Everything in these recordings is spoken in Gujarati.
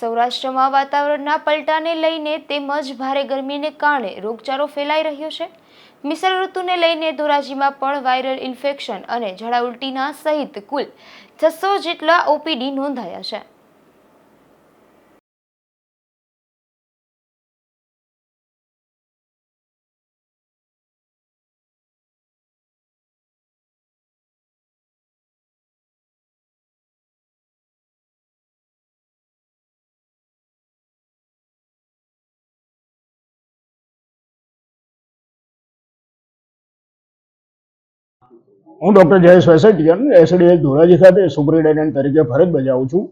સૌરાષ્ટ્રમાં વાતાવરણના પલટાને લઈને તેમજ ભારે ગરમીને કારણે રોગચાળો ફેલાઈ રહ્યો છે. મિશ્ર ઋતુને લઈને ધોરાજીમાં પણ વાયરલ ઇન્ફેક્શન અને ઝાડા ઉલટીના સહિત કુલ છસો જેટલા ઓપીડી નોંધાયા છે. હું ડૉક્ટર જયેશ વેસેટિયન એસડીએચ ધોરાજી ખાતે સુપરિન્ટેન્ડન્ટ તરીકે ફરજ બજાવું છું.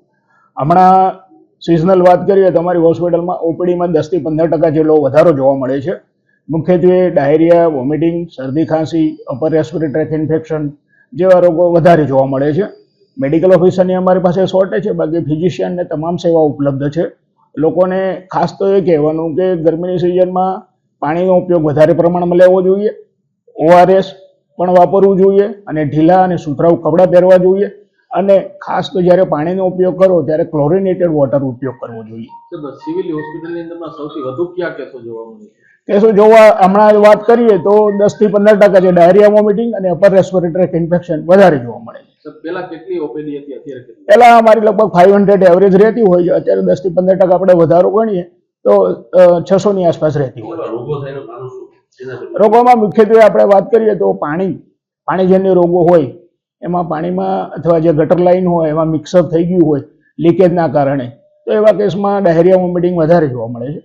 હમણાં સિઝનલ વાત કરીએ તો અમારી હોસ્પિટલમાં ઓપીડીમાં દસથી પંદર ટકા જેટલો વધારો જોવા મળે છે. મુખ્યત્વે ડાયરિયા, વોમિટિંગ, શરદી, ખાંસી, અપર રેસ્પિરેટરી ટ્રેક ઇન્ફેક્શન જેવા રોગો વધારે જોવા મળે છે. મેડિકલ ઓફિસરની અમારી પાસે શોર્ટેજ છે, બાકી ફિઝિશિયનને તમામ સેવાઓ ઉપલબ્ધ છે. લોકોને ખાસ તો એ કહેવાનું કે ગરમીની સિઝનમાં પાણીનો ઉપયોગ વધારે પ્રમાણમાં લેવો જોઈએ. ઓઆરએસ પણ વાપરવું જોઈએ અને ઢીલા અને સુથરાઉ કપડાં પહેરવા જોઈએ. અને ખાસ તો જ્યારે પાણીનો ઉપયોગ કરો ત્યારે ક્લોરિનેટેડ વોટર ઉપયોગ કરવો જોઈએ. સિવિલ હોસ્પિટલની અંદરમાં સૌથી વધુ કયા કેસો જોવા મળે કેસો જોવા હમણાં વાત કરીએ તો દસથી પંદર ટકા છે ડાયરિયા વોમિટિંગ અને અપર રેસ્પિરેટરી ઇન્ફેક્શન વધારે જોવા મળે છે. પહેલા કેટલી ઓપીડી હતી અત્યારે કેટલી? પહેલાં અમારી લગભગ ફાઇવ હંડ્રેડ એવરેજ રહેતી હોય છે. અત્યારે દસથી પંદર ટકા આપણે વધારો ગણીએ તો છસોની આસપાસ રહેતી હોય રોગોમાં મુખ્યત્વે આપણે વાત કરીએ તો પાણી પાણીજન્ય રોગો હોય, એમાં પાણીમાં અથવા જે ગટર લાઈન હોય, એમાં મિક્સઅપ થઈ ગયું હોય, લીકેજના કારણે, તો એવા કેસમાં ડાયરિયા વોમિટિંગ વધારે જોવા મળે છે.